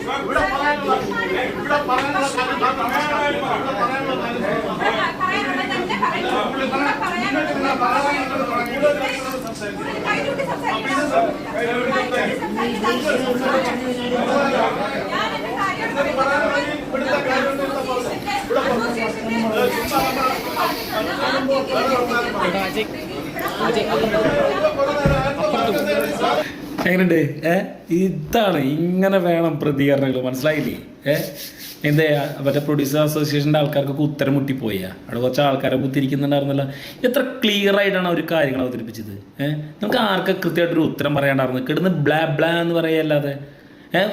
ഇവിടെ പറയാനുള്ള എങ്ങനെയുണ്ട്? ഏ? ഇതാണ് ഇങ്ങനെ വേണം പ്രതികരണങ്ങൾ. മനസ്സിലായില്ലേ? ഏ? എന്താ മറ്റേ പ്രൊഡ്യൂസർ അസോസിയേഷന്റെ ആൾക്കാർക്കൊക്കെ ഉത്തരം മുട്ടിപ്പോയാ. അവിടെ കുറച്ച് ആൾക്കാരെ കുത്തിരിക്കുന്നുണ്ടായിരുന്നല്ലോ. എത്ര ക്ലിയർ ആയിട്ടാണ് അവർ കാര്യങ്ങൾ അവതരിപ്പിച്ചത്? ഏഹ് നമുക്ക് ആർക്കെ കൃത്യമായിട്ടൊരു ഉത്തരം പറയാണ്ടായിരുന്നു കിടന്ന് ബ്ലാ ബ്ലാ എന്ന് പറയല്ലാതെ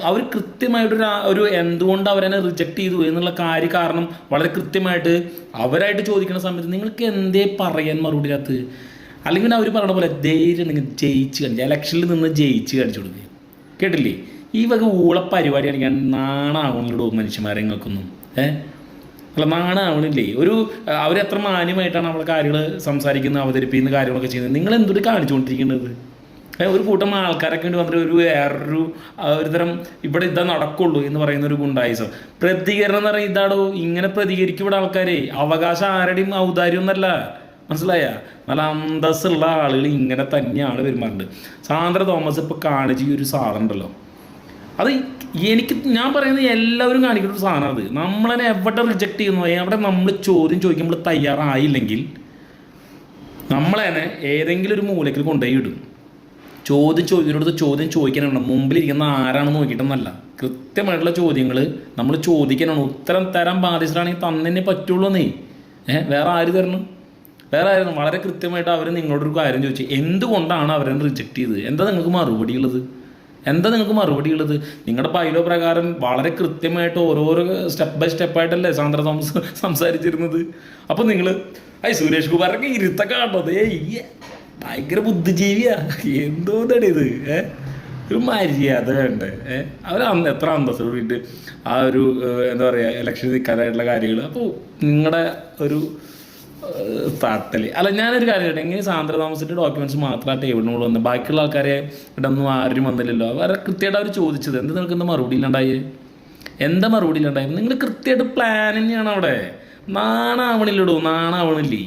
അവർ കൃത്യമായിട്ടൊരു ഒരു എന്തുകൊണ്ട് അവരെന്നെ റിജക്റ്റ് ചെയ്തു എന്നുള്ള കാര്യ കാരണം വളരെ കൃത്യമായിട്ട് അവരായിട്ട് ചോദിക്കുന്ന സമയത്ത് നിങ്ങൾക്ക് എന്തേ പറയാൻ മറുപടി ഇല്ലാത്തത്? അല്ലെങ്കിൽ അവർ പറഞ്ഞ പോലെ ധൈര്യം നിങ്ങൾ ജയിച്ച് കാണിച്ചു ഇലക്ഷനിൽ നിന്ന് ജയിച്ച് കാണിച്ചു കൊടുക്കുക കേട്ടില്ലേ? ഈ വക ഊള പരിപാടി കാണിക്കാൻ മനുഷ്യന്മാരെ നിങ്ങൾക്കൊന്നും. ഏഹ് അല്ല നാണാവണില്ലേ? ഒരു അവരെത്ര മാന്യമായിട്ടാണ് അവളെ കാര്യങ്ങൾ സംസാരിക്കുന്നത് അവതരിപ്പിക്കുന്ന കാര്യങ്ങളൊക്കെ ചെയ്യുന്നത്. നിങ്ങൾ എന്തൊരു കാണിച്ചുകൊണ്ടിരിക്കുന്നത്? ഒരു കൂട്ടം ആൾക്കാരൊക്കെ വേണ്ടി വന്നിട്ട് ഒരു വേറൊരു ആ, ഒരു തരം ഇവിടെ ഇതാ നടക്കുള്ളൂ എന്ന് പറയുന്ന ഒരു ഗുണ്ടായുസം. പ്രതികരണം എന്ന് പറയുന്നത് ഇതാടോ ഇങ്ങനെ പ്രതികരിക്കും ഇവിടെ ആൾക്കാരെ. അവകാശം ആരുടെയും ഔദാര്യം എന്നല്ല മനസ്സിലായ? നല്ല അന്തസ്സുള്ള ആളുകൾ ഇങ്ങനെ തന്നെയാണ് പെരുമാറുന്നത് സാന്ദ്ര തോമസ് ഇപ്പോൾ കാണിച്ച ഒരു സാധനമുണ്ടല്ലോ അത് എനിക്ക് ഞാൻ പറയുന്നത് എല്ലാവരും കാണിക്കുന്ന ഒരു സാധനം അത്. നമ്മളതിനെ എവിടെ റിജക്റ്റ് ചെയ്യുന്നു? എവിടെ നമ്മൾ ചോദ്യം ചോദിക്കുമ്പോൾ തയ്യാറായില്ലെങ്കിൽ നമ്മളതിനെ ഏതെങ്കിലും ഒരു മൂലയ്ക്ക് കൊണ്ടുപോയി ഇടും. ചോദ്യം ചോദിക്കുന്നടുത്ത് ചോദ്യം ചോദിക്കാനാണ്. മുമ്പിലിരിക്കുന്ന ആരാണെന്ന് നോക്കിയിട്ടൊന്നല്ല. കൃത്യമായിട്ടുള്ള ചോദ്യങ്ങൾ നമ്മൾ ചോദിക്കാനാണ്. ഉത്തരം തരാൻ ബാധ്യസ്ഥരാണെങ്കിൽ തന്നെ പറ്റുള്ളൂ നീ ഏഹ് വേറെ ആര് തരണം? വേറെ ആയിരുന്നു. വളരെ കൃത്യമായിട്ട് അവർ നിങ്ങളോടൊരു കാര്യം ചോദിച്ചു. എന്തുകൊണ്ടാണ് അവരെ റിജക്റ്റ് ചെയ്തത്? എന്താ നിങ്ങൾക്ക് മറുപടി ഉള്ളത് എന്താ നിങ്ങൾക്ക് മറുപടി ഉള്ളത് നിങ്ങളുടെ പൈലോ പ്രകാരം വളരെ കൃത്യമായിട്ട് ഓരോരോ സ്റ്റെപ്പ് ബൈ സ്റ്റെപ്പായിട്ടല്ലേ സാന്ദ്ര തോമസ് സംസാരിച്ചിരുന്നത്? അപ്പോൾ നിങ്ങൾ ഐ സുരേഷ് കുമാറൊക്കെ ഇരുത്തൊക്കെ കണ്ടത് ഏയ് ഭയങ്കര ബുദ്ധിജീവിയാ. എന്തോന്നാണ് ഇത്? ഏ? ഒരു മര്യാദ വേണ്ടേ? ഏ? അവർ അന്ന് എത്ര അന്തസ്സോടിയിട്ട് ആ ഒരു എന്താ പറയുക ഇലക്ഷൻ നിൽക്കാനായിട്ടുള്ള കാര്യങ്ങൾ അപ്പോൾ നിങ്ങളുടെ ഒരു തട്ടൽ. അല്ല ഞാനൊരു കാര്യം കേട്ടെ ഇങ്ങനെ സാന്ദ്ര താമസിച്ചിട്ട് ഡോക്യുമെന്റ്സ് മാത്രം ആ ടേബിളിന് മുകളിൽ വന്നത് ബാക്കിയുള്ള ആൾക്കാരെ ഇടൊന്നും ആരും വന്നില്ലല്ലോ. അവരെ കൃത്യമായിട്ട് അവർ ചോദിച്ചത്. എന്ത് നിങ്ങൾക്ക് എന്താ മറുപടി ഇല്ലാണ്ടായി? എന്താ മറുപടി ഇല്ലാണ്ടായി നിങ്ങൾ കൃത്യമായിട്ട് പ്ലാൻ തന്നെയാണ് അവിടെ. നാണാവണില്ലടോ നാണാവണില്ലേ?